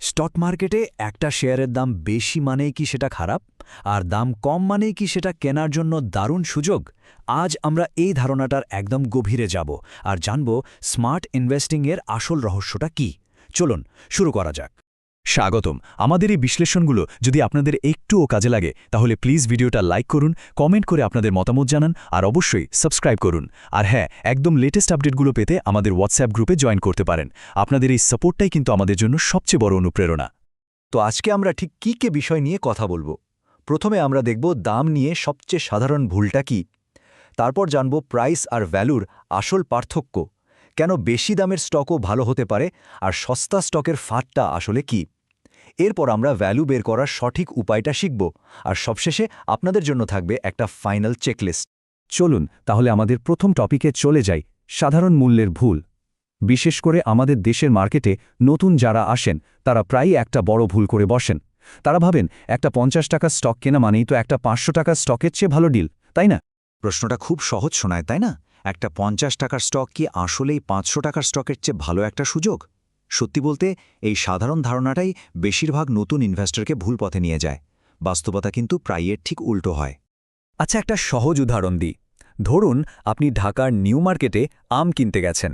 Stock মার্কেটে একটা শেয়ারের দাম বেশি মানেই কি সেটা খারাপ? আর দাম কম মানেই কি সেটা কেনার জন্য দারুণ সুযোগ? আজ আমরা এই ধারণাটার একদম গভীরে যাব আর জানব স্মার্ট ইনভেস্টিংয়ের আসল রহস্যটা কি। চলুন, শুরু করা যাক। স্বাগতম। আমাদের এই বিশ্লেষণগুলো যদি আপনাদের একটুও কাজে লাগে, তাহলে প্লিজ ভিডিওটা লাইক করুন, কমেন্ট করে আপনাদের মতামত জানান, আর অবশ্যই সাবস্ক্রাইব করুন। আর হ্যাঁ একদম লেটেস্ট আপডেটগুলো পেতে আমাদের হোয়াটসঅ্যাপ গ্রুপে জয়েন করতে পারেন। আপনাদের এই সাপোর্টটাই কিন্তু আমাদের জন্য সবচেয়ে বড় অনুপ্রেরণা। তো আজকে আমরা ঠিক কী কে বিষয় নিয়ে কথা বলব? প্রথমে আমরা দেখব দাম নিয়ে সবচেয়ে সাধারণ ভুলটা কি। তারপর জানব প্রাইস আর ভ্যালুর আসল পার্থক্য। কেন বেশি দামের স্টকও ভালো হতে পারে আর সস্তা স্টকের ফাটটা আসলে কি? এরপর আমরা ভ্যালু বের করার সঠিক উপায়টা শিখব আর সবশেষে আপনাদের জন্য থাকবে একটা ফাইনাল চেকলিস্ট। চলুন, তাহলে আমাদের প্রথম টপিকে চলে যাই, সাধারণ মূল্যের ভুল। বিশেষ করে আমাদের দেশের মার্কেটে নতুন যারা আসেন, তারা প্রায়ই একটা বড় ভুল করে বসেন। তারা ভাবেন, একটা পঞ্চাশ টাকা স্টক কেনা মানেই তো একটা পাঁচশো টাকার স্টকের চেয়ে ভালো ডিল, তাই না? প্রশ্নটা খুব সহজ শোনায়, তাই না? একটা পঞ্চাশ টাকার স্টক কি আসলেই পাঁচশো টাকার স্টকের চেয়ে ভালো একটা সুযোগ? সত্যি বলতে, এই সাধারণ ধারণাটাই বেশিরভাগ নতুন ইনভেস্টরকে ভুল পথে নিয়ে যায়। বাস্তবতা কিন্তু প্রায় এর ঠিক উল্টো হয়। আচ্ছা একটা সহজ উদাহরণ দিই। ধরুন, আপনি ঢাকার নিউ মার্কেটে আম কিনতে গেছেন।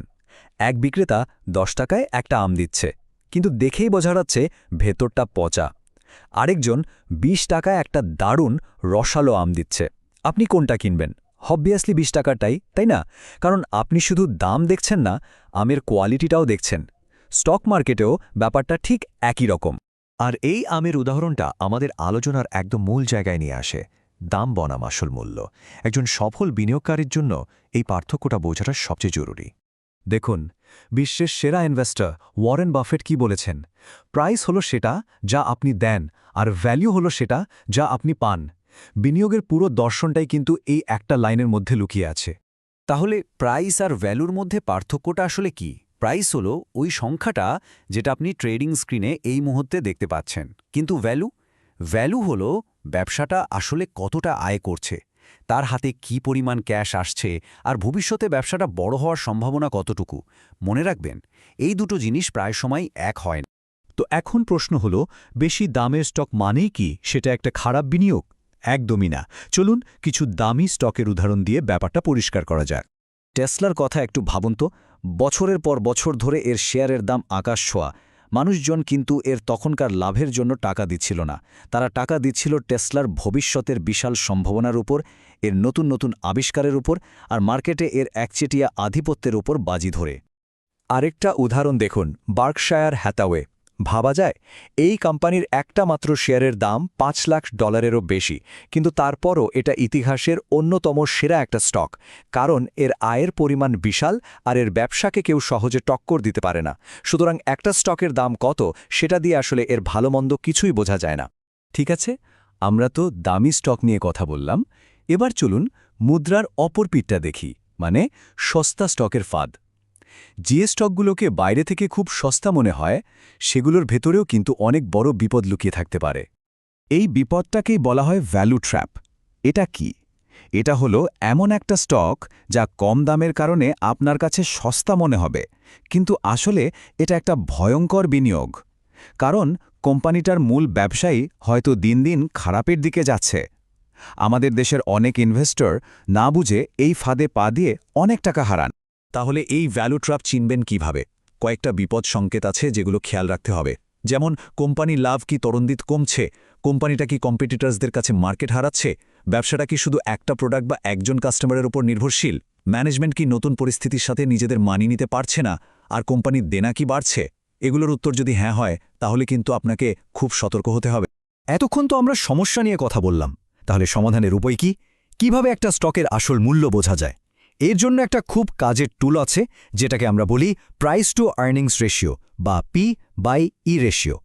এক বিক্রেতা দশ টাকায় একটা আম দিচ্ছে। কিন্তু দেখেই বোঝা যাচ্ছে ভেতরটা পচা। আরেকজন ২০ টাকায় একটা দারুণ রসালো আম দিচ্ছে। আপনি কোনটা কিনবেন? হবভিয়াসলি বিশ টাকারটাই, তাই না? কারণ আপনি শুধু দাম দেখছেন না, আমের কোয়ালিটিটাও দেখছেন। স্টক মার্কেটেও ব্যাপারটা ঠিক একই রকম। আর এই আমের উদাহরণটা আমাদের আলোচনার একদম মূল জায়গায় নিয়ে আসে, দাম বনাম আসল মূল্য। একজন সফল বিনিয়োগকারীর জন্য এই পার্থক্যটা বোঝাটা সবচেয়ে জরুরি। দেখুন, বিশ্বের সেরা ইনভেস্টর ওয়ারেন বাফেট কি বলেছেন? প্রাইস হলো সেটা যা আপনি দেন, আর ভ্যালু হলো সেটা যা আপনি পান। বিনিয়োগের পুরো দর্শনটাই কিন্তু এই একটা লাইনের মধ্যে লুকিয়ে আছে। তাহলে প্রাইস আর ভ্যালুর মধ্যে পার্থক্যটা আসলে কি? প্রাইস হলো ওই সংখ্যাটা যেটা আপনি ট্রেডিং স্ক্রিনে এই মুহূর্তে দেখতে পাচ্ছেন। কিন্তু ভ্যালু? ভ্যালু হলো ব্যবসাটা আসলে কতটা আয় করছে, তার হাতে কি পরিমাণ ক্যাশ আসছে আর ভবিষ্যতে ব্যবসাটা বড় হওয়ার সম্ভাবনা কতটুকু? মনে রাখবেন, এই দুটো জিনিস প্রায় সময় এক হয় না। তো এখন প্রশ্ন হলো, বেশি দামের স্টক মানেই কি সেটা একটা খারাপ বিনিয়োগ? একদমই না। চলুন কিছু দামি স্টকের উদাহরণ দিয়ে ব্যাপারটা পরিষ্কার করা যাক। টেসলার কথা একটু ভাবুন তো। বছরের পর বছর ধরে এর শেয়ারের দাম আকাশ ছোঁয়া। মানুষজন কিন্তু এর তখনকার লাভের জন্য টাকা দিচ্ছিল না। তারা টাকা দিচ্ছিল টেসলার ভবিষ্যতের বিশাল সম্ভাবনার উপর, এর নতুন নতুন আবিষ্কারের উপর আর মার্কেটে এর একচেটিয়া আধিপত্যের উপর বাজি ধরে। আরেকটা উদাহরণ দেখুন, বার্কশায়ার হ্যাতাওয়ে ভাবা যায়, এই কোম্পানির একটা মাত্র শেয়ারের দাম পাঁচ লাখ ডলারেরও বেশি, কিন্তু তারপরও এটা ইতিহাসের অন্যতম সেরা একটা স্টক, কারণ এর আয়ের পরিমাণ বিশাল আর এর ব্যবসাকে কেউ সহজে টক্কর দিতে পারে না। সুতরাং একটা স্টকের দাম কত, সেটা দিয়ে আসলে এর ভালো মন্দ কিছুই বোঝা যায় না। ঠিক আছে, আমরা তো দামি স্টক নিয়ে কথা বললাম, এবার চলুন মুদ্রার অপর পিঠটা দেখি মানে সস্তা স্টকের ফাঁদ। যে স্টকগুলোকে বাইরে থেকে খুব সস্তা মনে হয়, সেগুলোর ভেতরেও কিন্তু অনেক বড় বিপদ লুকিয়ে থাকতে পারে। এই বিপদটাকেই বলা হয় ভ্যালু ট্র্যাপ এটা কি? এটা হলো এমন একটা স্টক যা কম দামের কারণে আপনার কাছে সস্তা মনে হবে, কিন্তু আসলে এটা একটা ভয়ঙ্কর বিনিয়োগ। কারণ কোম্পানিটার মূল ব্যবসায়ী হয়তো দিন দিন খারাপের দিকে যাচ্ছে। আমাদের দেশের অনেক ইনভেস্টর না বুঝে এই ফাঁদে পা দিয়ে অনেক টাকা হারান। তাহলে এই ভ্যালু ট্র্যাপ চিনবেন কীভাবে? কয়েকটা বিপদ সংকেত আছে যেগুলো খেয়াল রাখতে হবে। যেমন, কোম্পানি লাভ কি তরন্দিত কমছে? কোম্পানিটা কি কম্পিটিটার্সদের কাছে মার্কেট হারাচ্ছে? ব্যবসাটা কি শুধু একটা প্রোডাক্ট বা একজন কাস্টমারের উপর নির্ভরশীল? ম্যানেজমেন্ট কি নতুন পরিস্থিতির সাথে নিজেদের মানিয়ে নিতে পারছে না? আর কোম্পানির দেনা কি বাড়ছে? এগুলোর উত্তর যদি হ্যাঁ হয়, তাহলে কিন্তু আপনাকে খুব সতর্ক হতে হবে। এতক্ষণ তো আমরা সমস্যা নিয়ে কথা বললাম। তাহলে সমাধানের উপায় কি? কীভাবে একটা স্টকের আসল মূল্য বোঝা যায়? এর জন্য একটা খুব কাজের টুল আছে, যেটাকে আমরা বলি প্রাইস টু আর্নিংস রেশিও বা পি বাই ই রেশিও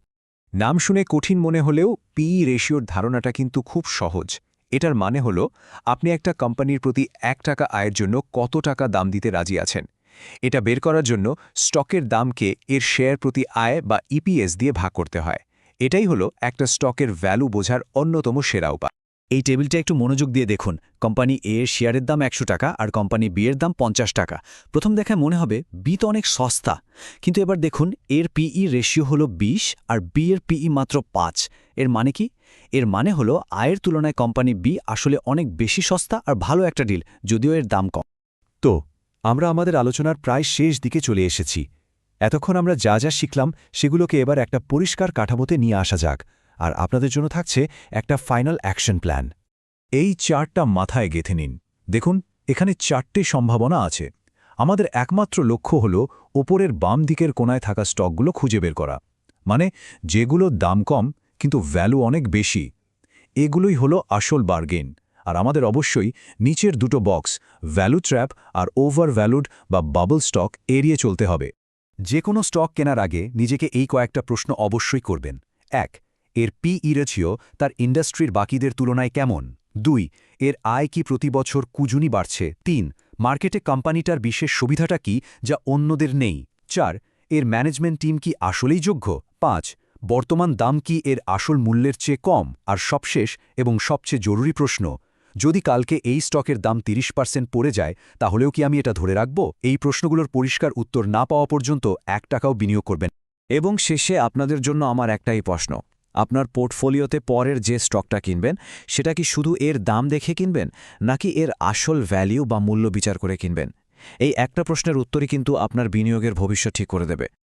নাম শুনে কঠিন মনে হলেও পি রেশিওর ধারণাটা কিন্তু খুব সহজ। এটার মানে হল আপনি একটা কোম্পানির প্রতি এক টাকা আয়ের জন্য কত টাকা দাম দিতে রাজি আছেন। এটা বের করার জন্য স্টকের দামকে এর শেয়ার প্রতি আয় বা ইপিএস দিয়ে ভাগ করতে হয়। এটাই হলো একটা স্টকের ভ্যালু বোঝার অন্যতম সেরা উপায়। এই টেবিলটা একটু মনোযোগ দিয়ে দেখুন। কোম্পানি এ এর শেয়ারের দাম একশো টাকা আর কোম্পানি বি এর দাম পঞ্চাশ টাকা। প্রথম দেখায় মনে হবে বি তো অনেক সস্তা। কিন্তু এবার দেখুন, এর পিই রেশিও হলো ২০ আর বি এর পিই মাত্র পাঁচ। এর মানে কি? এর মানে হলো আয়ের তুলনায় কোম্পানি বি আসলে অনেক বেশি সস্তা আর ভালো একটা ডিল যদিও এর দাম কম। তো, আমরা আমাদের আলোচনার প্রায় শেষ দিকে চলে এসেছি। এতক্ষণ আমরা যা যা শিখলাম, সেগুলোকে এবার একটা পরিষ্কার কাঠামোতে নিয়ে আসা যাক। আর আপনাদের জন্য থাকছে একটা ফাইনাল অ্যাকশন প্ল্যান এই চারটা মাথায় গেঁথে নিন। দেখুন, এখানে চারটে সম্ভাবনা আছে। আমাদের একমাত্র লক্ষ্য হল ওপরের বাম দিকের কোনায় থাকা স্টকগুলো খুঁজে বের করা। মানে যেগুলো দাম কম, কিন্তু ভ্যালু অনেক বেশি। এগুলোই হলো আসল বার্গেন আর আমাদের অবশ্যই নিচের দুটো বক্স ভ্যালু ট্র্যাপ আর ওভার ভ্যালুড বা বাবল স্টক এড়িয়ে চলতে হবে। যে কোনো স্টক কেনার আগে নিজেকে এই কয়েকটা প্রশ্ন অবশ্যই করবেন। এক এর পিই রেছিও তার ইন্ডাস্ট্রির বাকিদের তুলনায় কেমন? দুই, এর আয় কি প্রতি বছর কুজুনি বাড়ছে? তিন, মার্কেটে কোম্পানিটার বিশেষ সুবিধাটা কি যা অন্যদের নেই? চার, এর ম্যানেজমেন্ট টিম কি আসলেই যোগ্য? পাঁচ, বর্তমান দাম কি এর আসল মূল্যের চেয়ে কম? আর সবশেষ এবং সবচেয়ে জরুরি প্রশ্ন, যদি কালকে এই স্টকের দাম তিরিশ পার্সেন্ট পড়ে যায়, তাহলেও কি আমি এটা ধরে রাখব? এই প্রশ্নগুলোর পরিষ্কার উত্তর না পাওয়া পর্যন্ত এক টাকাও বিনিয়োগ করবেন এবং শেষে আপনাদের জন্য আমার একটাই প্রশ্ন আপনার পোর্টফোলিওতে পরের যে স্টকটা কিনবেন, সেটা কি শুধু এর দাম দেখে কিনবেন, নাকি এর আসল ভ্যালিউ বা মূল্য বিচার করে কিনবেন? এই একটা প্রশ্নের উত্তরই কিন্তু আপনার বিনিয়োগের ভবিষ্যৎ ঠিক করে দেবে।